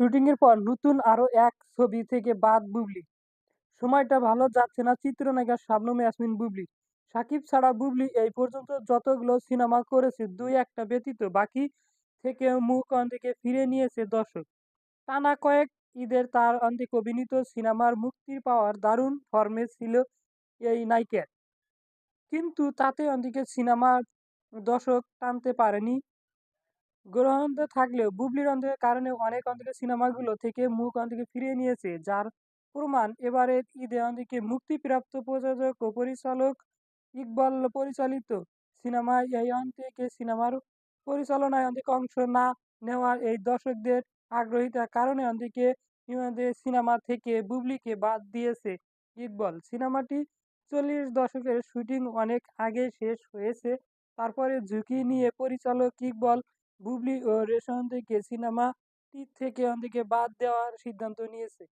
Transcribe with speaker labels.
Speaker 1: শুটিংয়ের পর নতুন আরও এক ছবি থেকে বাদ বুবলি। সময়টা ভালো যাচ্ছে না চিত্রনায়িকা শাবনূর ইয়াসমিন, বুবলি। সাকিব ছাড়া বুবলি এই পর্যন্ত যতগুলো সিনেমা করেছে, দুই একটা ব্যতীত বাকি থেকে মুখ অন্দিকে ফিরে নিয়েছে দর্শক। টানা কয়েক ঈদের তার অন্দিক অভিনীত সিনেমার মুক্তির পাওয়ার দারুণ ফর্মে ছিল এই নায়িকার কিন্তু তাতে অন্দিকে সিনেমার দর্শক টানতে পারেনি গ্রহান্তে থাকলেও বুবলির অন্ধের কারণে অনেক অন্ধের সিনেমাগুলো থেকে মুখ অন্ধকে ফিরিয়ে নিয়েছে, যার প্রমাণ এবারের ঈদে অন্ধকে মুক্তিপ্রাপ্ত প্রযোজক ও পরিচালক ইকবাল পরিচালিত। সিনেমায় এই অন্তিকে সিনেমার পরিচালনায় অন্তিকে অংশ না নেওয়ার এই দর্শকদের আগ্রহিতার কারণে অন্তিকে সিনেমা থেকে বুবলিকে বাদ দিয়েছে ইকবল। সিনেমাটি চল্লিশ দশকের শুটিং অনেক আগে শেষ হয়েছে, তারপরে ঝুঁকি নিয়ে পরিচালক ইকবল বুবলি ও রেশন থেকে সিনেমাটি থেকে অনেকে বাদ দেওয়ার সিদ্ধান্ত নিয়েছে।